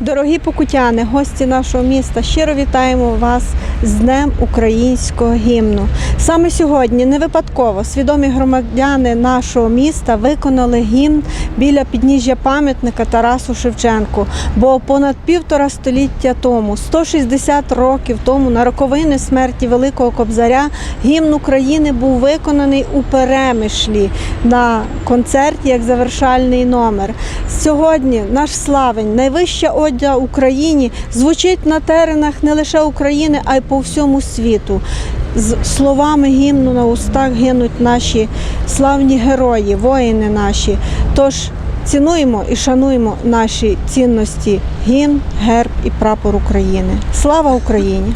Дорогі покутяни, гості нашого міста, щиро вітаємо вас з Днем українського гімну. Саме сьогодні не випадково свідомі громадяни нашого міста виконали гімн біля підніжжя пам'ятника Тарасу Шевченку. Бо понад півтора століття тому, 160 років тому, на роковини смерті Великого Кобзаря, гімн України був виконаний у перемишлі на концерті як завершальний номер. Сьогодні наш славень, найвища одя Україні, звучить на теренах не лише України, а й по всьому світу. З словами гімну на устах гинуть наші славні герої, воїни наші. Тож цінуємо і шануємо наші цінності гімн, герб і прапор України. Слава Україні!